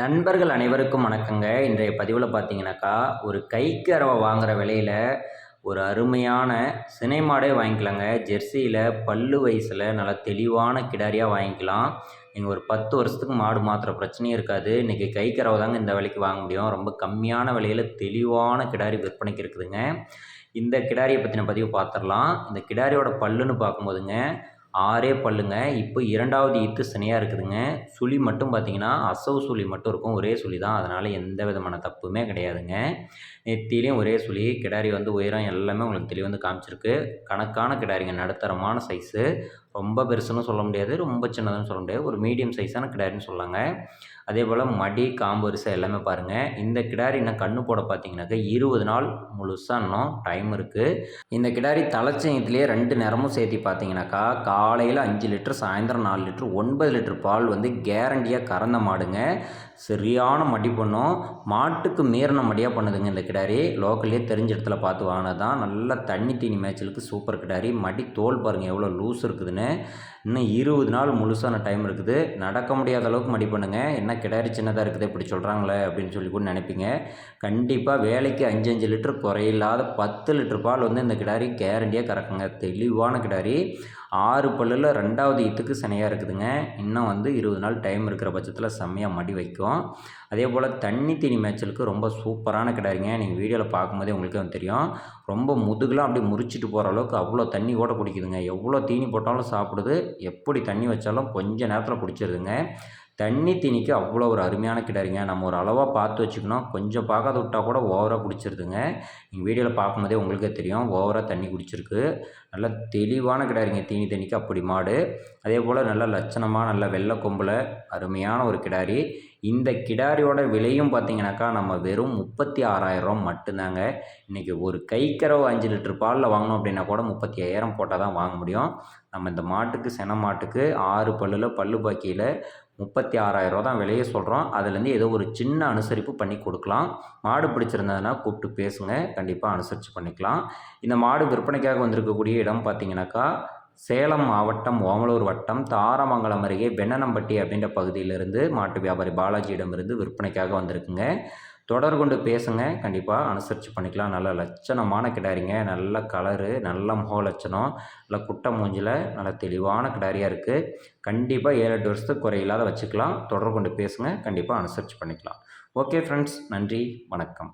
நண்பர்கள் அனைவருக்கும் வணக்கங்க. இன்றைய பதிவில் பார்த்தீங்கன்னாக்கா ஒரு கைக்கு அரவை வாங்குகிற விலையில் ஒரு அருமையான சினை மாடே வாங்கிக்கலாங்க. ஜெர்சியில் பல்லு வயசில் நல்லா தெளிவான கிடாரியாக வாங்கிக்கலாம். நீங்கள் ஒரு பத்து வருஷத்துக்கு மாடு மாத்திர பிரச்சனையும் இருக்காது. இன்றைக்கி கைக்கறவை தாங்க இந்த விலைக்கு வாங்க முடியும். ரொம்ப கம்மியான விலையில் தெளிவான கிடாரி விற்பனைக்கு இருக்குதுங்க. இந்த கிடாரியை பற்றின பதிவு பார்த்துடலாம் இந்த கிடாரியோட பல்லுன்னு பார்க்கும்போதுங்க ஆறே பல்லுங்க. இப்போ இரண்டாவது ஈத்து சனியாக இருக்குதுங்க. சுழி மட்டும் பார்த்தீங்கன்னா அசவு சுழி மட்டும் இருக்கும். ஒரே சுழி தான். அதனால் எந்த விதமான தப்புமே கிடையாதுங்க. நெத்திலையும் ஒரே சுழி. கிடாரி வந்து உயரம் எல்லாமே உங்களுக்கு தெளிவு வந்து காமிச்சிருக்கு. கணக்கான கிடாரிங்க. நடுத்தரமான சைஸு ரொம்ப பெருசுன்னு சொல்ல முடியாது. ரொம்ப சின்னதுன்னு சொல்ல முடியாது. ஒரு மீடியம் சைஸான கிடாரின்னு சொல்லாங்க அதே போல் மடி காம்பரிசை எல்லாமே பாருங்கள் இந்த கிடாரி இன்னும் கண்ணு போட பார்த்தீங்கன்னாக்கா இருபது நாள் முழுசாக இன்னும் டைம் இருக்குது இந்த கிடாரி தலைச்சயத்துலேயே ரெண்டு நேரமும் சேர்த்து பார்த்தீங்கன்னாக்கா காலையில் அஞ்சு லிட்டர் சாயந்தரம் நாலு லிட்டர் ஒன்பது லிட்டர் பால் வந்து கேரண்டியாக கறந்த மாடுங்க. சரியான மடி பண்ணும். மாட்டுக்கு மீறின மடியாக பண்ணுதுங்க இந்த கிடாரி. லோக்கல்லே தெரிஞ்ச இடத்துல பார்த்து வாங்கினது தான் நல்லா தண்ணி தீனி மேய்ச்சலுக்கு சூப்பர் கிடாரி. மடி தோல் பாருங்கள் எவ்வளோ லூஸ் இருக்குதுன்னு. இன்னும் இருபது நாள் முழுசான டைம் இருக்குது. நடக்க முடியாத அளவுக்கு மடி பண்ணுங்கள் என்ன கிடாரி சின்னதாக இருக்குது இப்படி சொல்கிறாங்களே அப்படின்னு சொல்லி கூட நினைப்பீங்க. கண்டிப்பாக வேலைக்கு அஞ்சு அஞ்சு லிட்டர் குறையில்லாத பத்து லிட்டர் பால் வந்து இந்த கிடாரி கேரண்டியாக கறக்குங்க. தெளிவான கிடாரி. ஆறு பல்லில் ரெண்டாவது ஈத்துக்கு சனையாக இருக்குதுங்க. இன்னும் வந்து இருபது நாள் டைம் இருக்கிற பட்சத்தில் செம்மையாக மடி வைக்கும். அதே போல் தண்ணி தீனி மேய்ச்சலுக்கு ரொம்ப சூப்பரான கிடாரிங்க. நீங்கள் வீடியோவில் பார்க்கும்போதே உங்களுக்கு வந்து தெரியும். ரொம்ப முதுகுலாம் அப்படியே முறிச்சிட்டு போகிற அளவுக்கு அவ்வளோ தண்ணி கூட குடிக்குதுங்க எவ்வளோ தீனி போட்டாலும் சாப்பிடுது. எப்படி தண்ணி வச்சாலும் கொஞ்சம் நேரத்தில் குடிச்சிருதுங்க தண்ணி தீனிக்கு அவ்வளோ ஒரு அருமையான கிடாரிங்க. நம்ம ஒரு அளவாக பார்த்து வச்சுக்கணும். கொஞ்சம் பார்க்காத விட்டால் கூட ஓவராக குடிச்சிருதுங்க. நீங்கள் வீடியோவில் பார்க்கும்போதே உங்களுக்கே தெரியும். ஓவராக தண்ணி குடிச்சிருக்கு. நல்லா தெளிவான கிடாரிங்க. தீனி தண்ணிக்கு அப்படி மாடு. அதே போல் நல்ல லட்சணமாக நல்ல வெள்ளை கொம்பில் அருமையான ஒரு கிடாரி. இந்த கிடாரியோட விலையும் பார்த்தீங்கன்னாக்கா நம்ம வெறும் முப்பத்தி ஆறாயிரம் மட்டும்தாங்க. இன்றைக்கி ஒரு கைக்கரவு அஞ்சு லிட்டர் பாலில் வாங்கணும் அப்படின்னா கூட முப்பத்தி ஐயாயிரம் போட்டால் தான் வாங்க முடியும். நம்ம இந்த மாட்டுக்கு சென மாட்டுக்கு ஆறு பல்லில் பல்லு பாக்கியில் முப்பத்தி ஆறாயிரரூவா தான் விலையே சொல்கிறோம் அதுலேருந்து ஏதோ ஒரு சின்ன அனுசரிப்பு பண்ணி கொடுக்கலாம். மாடு பிடிச்சிருந்ததுன்னா கூப்பிட்டு பேசுங்க. கண்டிப்பாக அனுசரித்து பண்ணிக்கலாம். இந்த மாடு விற்பனைக்காக வந்திருக்கக்கூடிய இடம் பார்த்தீங்கன்னாக்கா சேலம் மாவட்டம் ஓமலூர் வட்டம் தாரமங்கலம் அருகே வெண்ணனம்பட்டி அப்படின்ற பகுதியிலிருந்து மாட்டு வியாபாரி பாலாஜியிடமிருந்து விற்பனைக்காக வந்திருக்குங்க. தொடர் கொண்டு பேசுங்க. கண்டிப்பாக அனுசரித்து பண்ணிக்கலாம். நல்ல லட்சணமான கிடாரிங்க. நல்ல கலரு நல்ல முக லட்சணம். நல்ல குட்டை மூஞ்சில் நல்ல தெளிவான கிடாரியாக இருக்குது கண்டிப்பாக ஏழு எட்டு வருஷத்துக்கு குறையில்லாத வச்சுக்கலாம். தொடர் கொண்டு பேசுங்க. கண்டிப்பாக அனுசரித்து பண்ணிக்கலாம். ஓகே ஃப்ரெண்ட்ஸ் நன்றி. வணக்கம்.